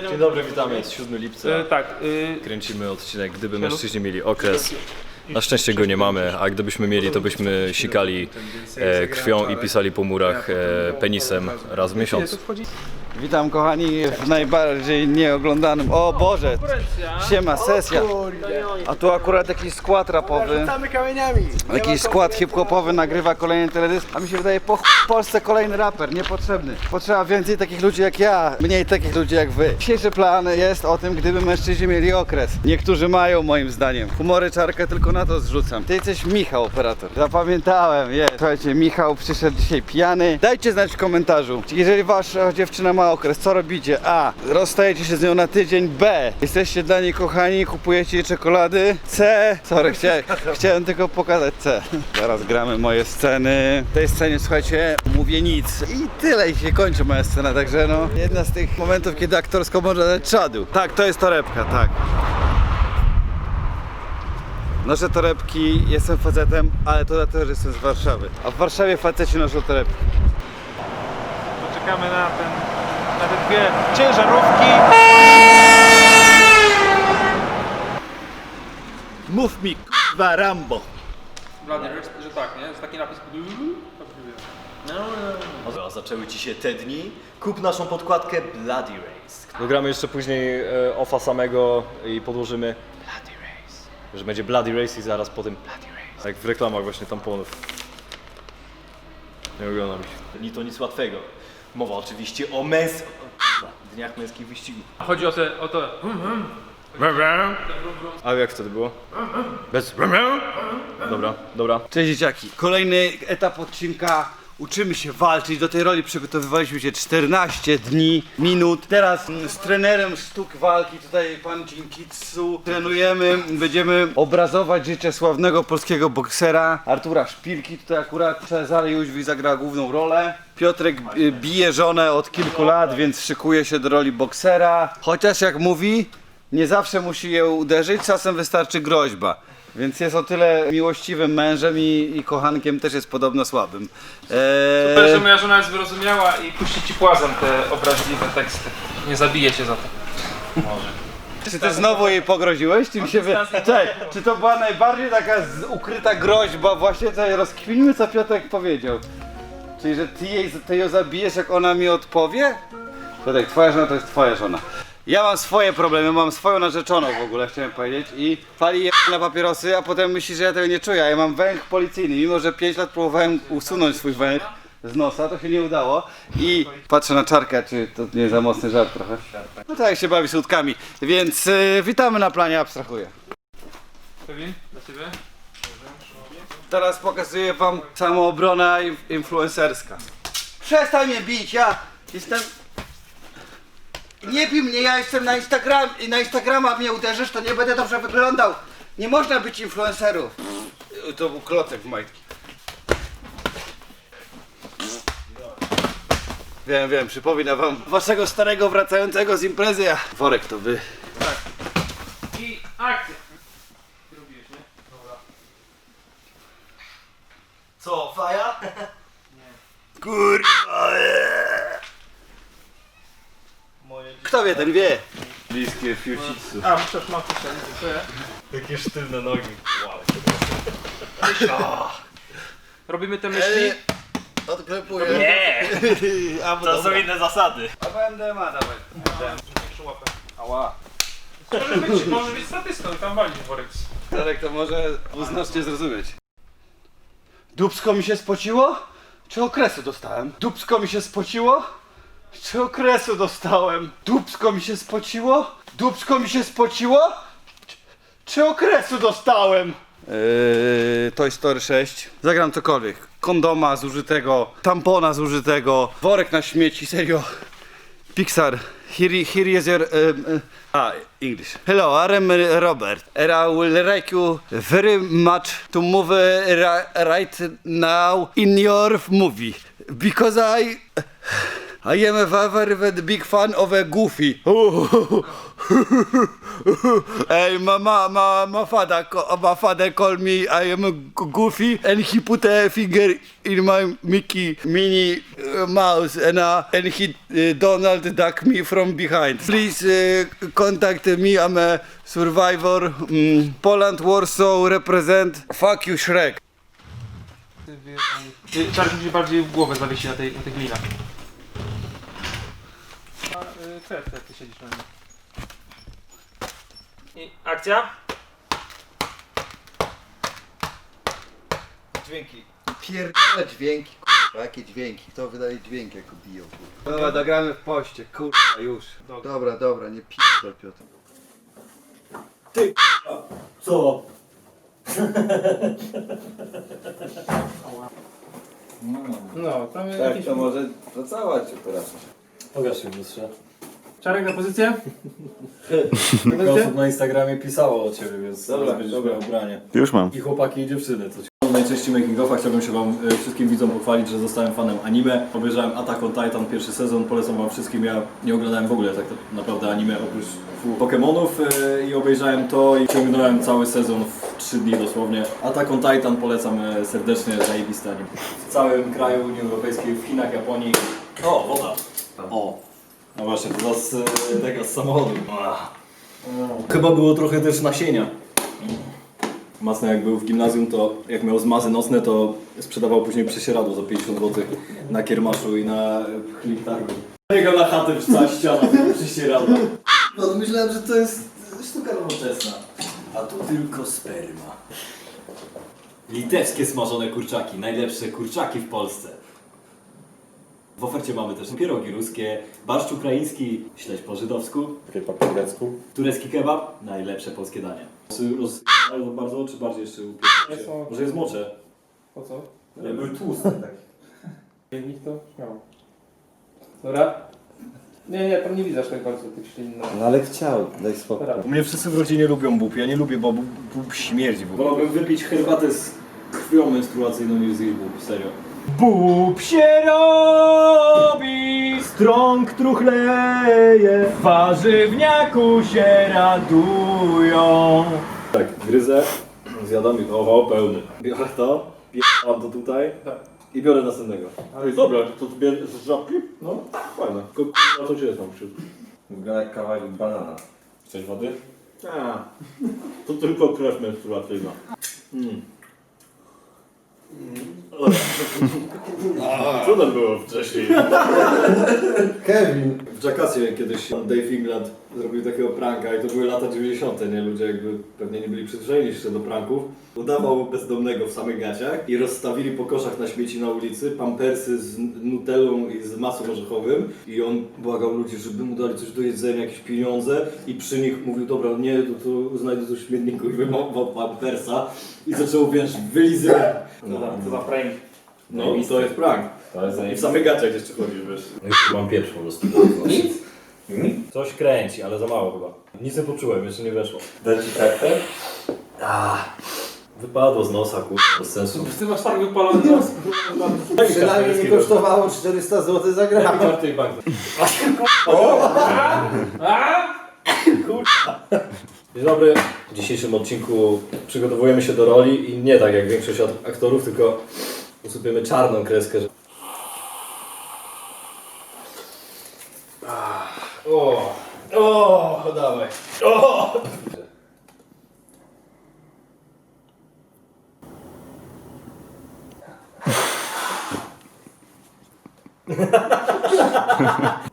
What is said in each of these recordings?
Dzień dobry, witamy, jest 7 lipca. E, tak, y, Kręcimy odcinek, gdyby mężczyźni mieli okres. Na szczęście go nie mamy, a gdybyśmy mieli, to byśmy sikali e, krwią i pisali po murach e, penisem raz w miesiącu. Witam kochani w najbardziej nieoglądanym. O Boże! Siema, sesja. A tu akurat jakiś skład rapowy. Jakiś skład hip-hopowy nagrywa kolejny teledysk. A mi się wydaje, po ch- w Polsce kolejny raper, niepotrzebny. Potrzeba więcej takich ludzi jak ja, mniej takich ludzi jak wy. Dzisiejszy plan jest o tym, gdyby mężczyźni mieli okres. Niektórzy mają moim zdaniem. Humory czarkę tylko na to zrzucam. Ty jesteś Michał, operator. Zapamiętałem, jest. Słuchajcie, Michał przyszedł dzisiaj pijany. Dajcie znać w komentarzu, jeżeli wasza dziewczyna ma okres, co robicie? A. Rozstajecie się z nią na tydzień. B. Jesteście dla niej kochani, kupujecie jej czekolady. C. Sorry, chciałem, chciałem tylko pokazać C. Zaraz gramy moje sceny. W tej scenie, słuchajcie, mówię nic. I tyle i się kończy moja scena, także no. Jedna z tych momentów, kiedy aktorsko można dać czadu. Tak, to jest torebka, tak. Noszę torebki, jestem facetem, ale to dlatego, że jestem z Warszawy. A w Warszawie faceci noszą torebki. Poczekamy na ten, na te dwie ciężarówki. Mów mi, k***wa, Rambo. Blady, że tak, nie? Jest taki napis. A zaczęły ci się te dni? Kup naszą podkładkę Bloody Race. Dogramy jeszcze później e, ofa samego i podłożymy Bloody Race. Że będzie Bloody Race i zaraz potem Bloody Race. Jak w reklamach właśnie tamponów. Nie oglądam ich. Ni to nic łatwego. Mowa oczywiście o męs... o, dniach męskich wyścigów. Chodzi o te, o to. A jak wtedy było? Bez... Dobra, dobra. Cześć dzieciaki. Kolejny etap odcinka. Uczymy się walczyć. Do tej roli przygotowywaliśmy się 14 dni, minut. Teraz z trenerem sztuk walki, tutaj pan Jinkitsu, trenujemy. Będziemy obrazować życie sławnego polskiego boksera Artura Szpilki. Tutaj akurat Cezary Jóźwi zagra główną rolę. Piotrek y, bije żonę od kilku lat, więc szykuje się do roli boksera. Chociaż jak mówi, nie zawsze musi je uderzyć, czasem wystarczy groźba. Więc jest o tyle miłościwym mężem i, i kochankiem też jest podobno słabym. Super, że Eee, moja żona jest wyrozumiała i puści ci płazem te obraźliwe teksty. Nie zabije się za to. czy ty znowu jej pogroziłeś? Czy, mi się wy... Cześć, czy to była najbardziej taka z... ukryta groźba właśnie, co rozkwinimy, co Piotrek powiedział? Czyli, że ty, jej, ty ją zabijesz, jak ona mi odpowie? Piotrek, twoja żona to jest twoja żona. Ja mam swoje problemy, mam swoją narzeczoną w ogóle, chciałem powiedzieć i pali je na papierosy, a potem myśli, że ja tego nie czuję. Ja mam węch policyjny, mimo że 5 lat próbowałem usunąć swój węch z nosa, to się nie udało i patrzę na czarkę, czy to nie za mocny żart trochę. No tak się bawi z łódkami, więc y, witamy na planie, abstrahuję. Kevin, dla ciebie? Teraz pokazuję wam samoobrona inf- influencerska. Przestań mnie bić, ja jestem... Nie bij mnie, ja jestem na Instagram i na Instagrama mnie uderzysz, to nie będę dobrze wyglądał. Nie można być influencerów. To był klocek w majtki. Wiem, wiem, przypominam wam waszego starego wracającego z imprezy, a worek to wy. I akcja. Robiłeś, nie? Dobra. Co, faja? Kurwa! Kto wie, ten wie. Bliskie fiucitsu. A, przecież mam coś. Takie sztywne nogi. Wow. Robimy te myśli. Odklepuję. Nie! A, bo To są dobra. inne zasady. A będę ma dawaj. Większą łapę. Ała. Może być, może być statystą tam walić worek. Darek to może uznacznie zrozumieć. Dubsko mi się spociło? Czy okresu dostałem? Dubsko mi się spociło? Czy okresu dostałem? Dubsko mi się spociło? Dubsko mi się spociło? Czy, okresu dostałem? Yy, Toy Story 6. Zagram cokolwiek. Kondoma zużytego, tampona zużytego, worek na śmieci, serio. Pixar, here, here is your... Um, uh, ah, English. Hello, I'm Robert. And I will like you very much to move uh, ri- right now in your movie. Because I... I am a very big fan of a Goofy. Hey, my, my, my, my father, my father called me I am a Goofy, and he put a finger in my Mickey Minnie mouse, and uh, and he uh, Donald duck me from behind. Please uh, contact me. I'm a survivor. Mm, Poland, Warsaw represent. Fuck you, Shrek. Czarek musi bardziej w głowę zawiesić na, tej, na tych linach. Y, te, ty siedzisz na nim. I akcja? Dźwięki. Pierdolę dźwięki, kurwa, jakie dźwięki? Kto wydaje dźwięki, jako biją, kurwa. Dobra, dogramy w poście, kurwa, już. Dobra. Dobra, dobra, nie pierdol, Piotr. Co? No, tam Tak, jakiś... to może pracować operacja. Pokaż się lustrze. Czarek na pozycję? Kilka osób na Instagramie pisało o ciebie, więc Dobra, zaraz będziesz dobra. miał ubranie. Już mam. I chłopaki i dziewczyny. To ci- Najczęściej making offa chciałbym się wam e, wszystkim widzom pochwalić, że zostałem fanem anime. Obejrzałem Attack on Titan pierwszy sezon, polecam wam wszystkim. Ja nie oglądałem w ogóle tak naprawdę anime oprócz Pokémonów e, i obejrzałem to i ciągnąłem cały sezon w 3 dni dosłownie. Attack on Titan polecam e, serdecznie, zajebisty anime. W całym kraju Unii Europejskiej, w Chinach, Japonii. O, woda. O. No właśnie, to z e, tego z samochodu. Ach. Chyba było trochę też nasienia. Masny jak był w gimnazjum, to jak miał zmazy nocne, to sprzedawał później przesieradło za 50 zł na kiermaszu i na chlip targu. Jego na chatę cała ściana tego prześcieradła. No myślałem, że to jest sztuka nowoczesna. A tu tylko sperma. Litewskie smażone kurczaki, najlepsze kurczaki w Polsce. W ofercie mamy też pierogi ruskie, barszcz ukraiński, śledź po żydowsku, Ryba po grecku. turecki kebab, najlepsze polskie danie. Roz... bardzo, czy bardziej jeszcze Nie są- Może jest mocze? Po co? Nie, były tłuste tak. Nikt to śmiało. Dobra? Nie, nie, tam nie widzę aż tak bardzo tych ślin. No. No ale chciał, daj spokój. Dobra. U mnie wszyscy w rodzinie lubią bób, ja nie lubię, bo bób, bób śmierdzi w ogóle. Wolałbym wypić herbatę z krwią menstruacyjną niż zjeść bób, serio. Bób się robi, strąg truchleje, warzywniaku się radują. Tak, gryzę, zjadam i o, pełny. Biorę to, pierdam to tutaj Tak. i biorę następnego. Ale dobra, to zbierzesz z żabki? No, fajne. Tylko k***a, co ci jest tam wśród? Wygląda jak kawałek banana. Chcesz wody? A, To tylko krew menstruacyjna. mm. Co tam było wcześniej? Kevin. W Jackassie kiedyś Dave England zrobił takiego pranka i to były lata 90. nie? Ludzie jakby pewnie nie byli przyzwyczajeni jeszcze do pranków. Udawał bezdomnego w samych gaciach i rozstawili po koszach na śmieci na ulicy pampersy z nutellą i z masłem orzechowym i on błagał ludzi, żeby mu dali coś do jedzenia, jakieś pieniądze i przy nich mówił, dobra, nie, to, to znajdę coś w śmietniku i wyjmował pampersa i zaczął, wiesz, wylizywać. Co za, co za prank. No i to jest prank. To jest I w samych gaciach jeszcze chodzisz, wiesz. No już mam pieprz po prostu. Nic? Coś kręci, ale za mało chyba. Nic nie poczułem, jeszcze nie weszło. Dać ci kartę? Wypadło z nosa, kurwa, bez sensu. Ty masz tak wypalony nos. Przynajmniej nie kosztowało 400 zł za gram. Karty i bank. A? Dzień dobry. W dzisiejszym odcinku przygotowujemy się do roli i nie tak jak większość ak- aktorów, tylko usypiemy czarną kreskę. Że... O, o, dawaj. O!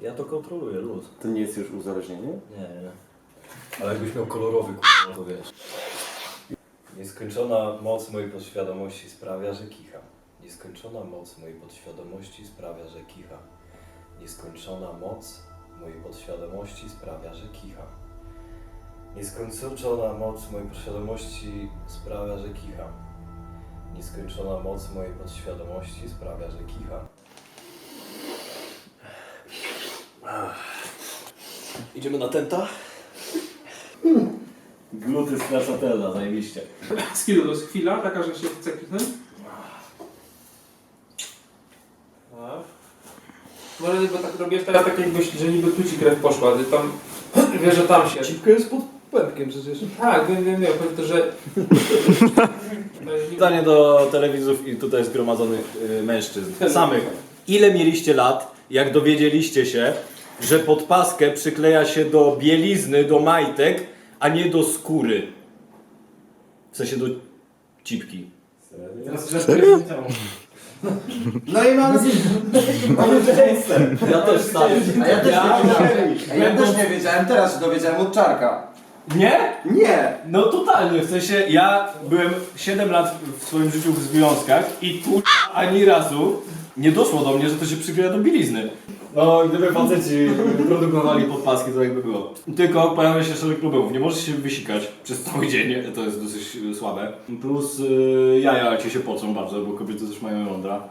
Ja to kontroluję, luz. To nie jest już uzależnienie? Nie, nie. Ale jakbyś miał kolorowy k***a, to wiesz. Nieskończona moc mojej podświadomości sprawia, że kicham. Nieskończona moc mojej podświadomości sprawia, że kicham. Nieskończona moc mojej podświadomości sprawia, że kicham. Nieskończona moc mojej podświadomości sprawia, że kicham. Nieskończona moc mojej podświadomości sprawia, że kicham. Idziemy na tenta? Gluty stracciatella, zajebiście. Skill to jest chwila, taka, że się chce. Tak. Może bo tak robisz teraz tak jakbyś, że niby tu ci krew poszła, ty tam wiesz, że tam się. Cipka jest pod pępkiem przecież. Tak, wiem, wiem, wiem, chodzi to, że... Pytanie do telewizów i tutaj zgromadzonych y, mężczyzn. Samych. Ile mieliście lat, jak dowiedzieliście się, że podpaskę przykleja się do bielizny, do majtek, a nie do skóry? W sensie do cipki. Serio? No i mamy... mamy Ja też stary. A ja też Ja- nie wiedziałem. A ja też nie wiedziałem, teraz się dowiedziałem od Czarka. Nie? Nie! No totalnie, w sensie ja byłem 7 lat w swoim życiu w związkach i tu ani razu nie doszło do mnie, że to się przykleja do bielizny. No, gdyby faceci produkowali podpaski, to jakby było. Tylko pojawia się szereg problemów. Nie możesz się wysikać przez cały dzień, to jest dosyć y, słabe. Plus y, jaja ci się pocą bardzo, bo kobiety też mają jądra.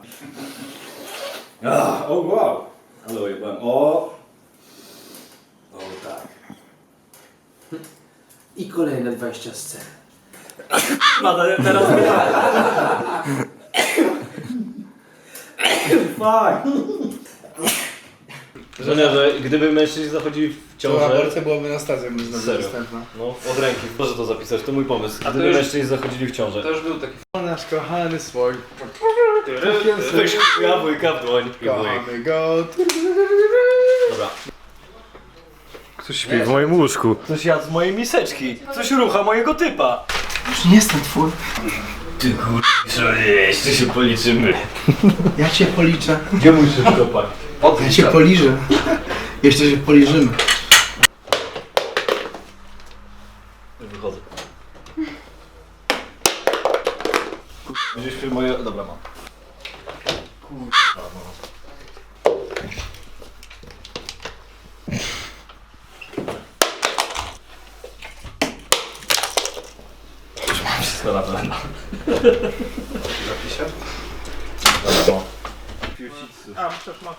Ah, o wow! Ale ojebałem. O! O tak. I kolejne 20 scen. No, teraz Fuck! Żenia, że gdyby mężczyźni zachodzili w To ciążę... aborcja byłaby na stację znowu Serio? dostępna. No, od ręki. Proszę to zapisać, to mój pomysł. A to Gdyby już- mężczyźni zachodzili w ciążę. To już był taki... O nasz kochany swój. Weź jabłka w dłoń i. Kochamy go. Dobra. Ktoś śpi w moim łóżku. Ktoś jadł z mojej miseczki. Coś rucha mojego typa. Już nie jestem twój. Ty kurczę, jeszcze się policzymy. Ja cię policzę. Gdzie musisz kopać? Ja cię poliżę. Jeszcze się poliżymy. Wychodzę. Gdzieś moje... Dobra, mam. Już mam wszystko na pewno. Zapiszę? Dobra, no. A, przecież ma